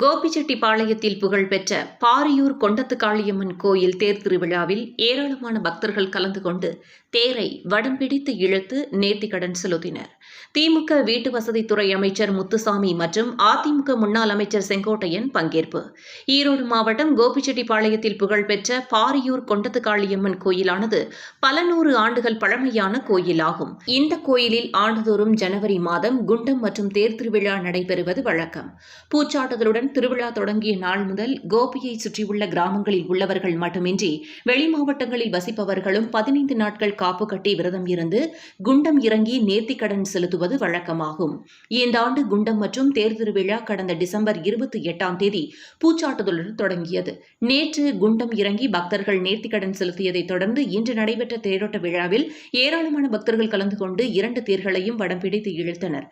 கோபிச்செட்டிப்பாளையத்தில் புகழ்பெற்ற பாரியூர் கொண்டத்து காளியம்மன் கோயில் தேர் திருவிழாவில் ஏராளமான பக்தர்கள் கலந்து கொண்டு தேரை வடம் பிடித்து இழுத்து நேர்த்திக்கடன் செலுத்தினர். திமுக வீட்டு வசதித்துறை அமைச்சர் முத்துசாமி மற்றும் அதிமுக முன்னாள் அமைச்சர் செங்கோட்டையன் பங்கேற்பு. ஈரோடு மாவட்டம் கோபிச்செட்டிப்பாளையத்தில் புகழ்பெற்ற பாரியூர் கொண்டத்து காளியம்மன் கோயிலானது பல நூறு ஆண்டுகள் பழமையான கோயிலாகும். இந்த கோயிலில் ஆண்டுதோறும் ஜனவரி மாதம் குண்டம் மற்றும் தேர் திருவிழா நடைபெறுவது வழக்கம். பூச்சாட்டுதலுடன் திருவிழா தொடங்கிய நாள் முதல் கோபியை சுற்றியுள்ள கிராமங்களில் உள்ளவர்கள் மட்டுமின்றி வெளி மாவட்டங்களில் வசிப்பவர்களும் பதினைந்து நாட்கள் காப்பு கட்டி விரதம் இருந்து குண்டம் இறங்கி நேர்த்திக்கடன் செலுத்துவது வழக்கமாகும் இந்த ஆண்டு குண்டம் மற்றும் தேர் திருவிழா கடந்த டிசம்பர் இருபத்தி எட்டாம் தேதி பூச்சாட்டுதலுடன் தொடங்கியது நேற்று குண்டம் இறங்கி பக்தர்கள் நேர்த்திக்கடன் செலுத்தியதைத் தொடர்ந்து இன்று நடைபெற்ற தேரோட்ட விழாவில் ஏராளமான பக்தர்கள் கலந்து கொண்டு இரண்டு தேர்களையும் வடம் பிடித்து இழுத்தனர்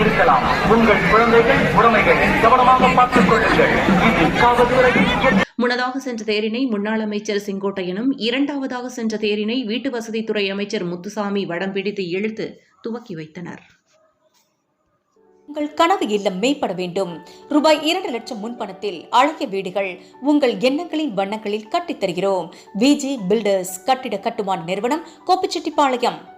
இருக்கலாம் உங்கள் குழந்தைகள் உடைமைகள் கவனமாக பார்த்துக் கொள்ளுங்கள் இது காவல்துறையின் முன்னதாக சென்ற தேரினை முன்னாள் அமைச்சர் செங்கோட்டையனும் இரண்டாவதாக சென்ற தேரினை வீட்டு வசதித்துறை அமைச்சர் முத்துசாமி வடம் பிடித்து இழுத்து துவக்கி வைத்தனர். உங்கள் கனவு இல்லம் மேம்பட வேண்டும். ரூபாய் இரண்டு லட்சம் முன்பணத்தில் அழகிய வீடுகள் உங்கள் எண்ணங்களின் வண்ணங்களில் கட்டித் தருகிறோம் விஜி பில்டர்ஸ் கட்டிட கட்டுமான நிறுவனம் கோபிச்செட்டிப்பாளையம்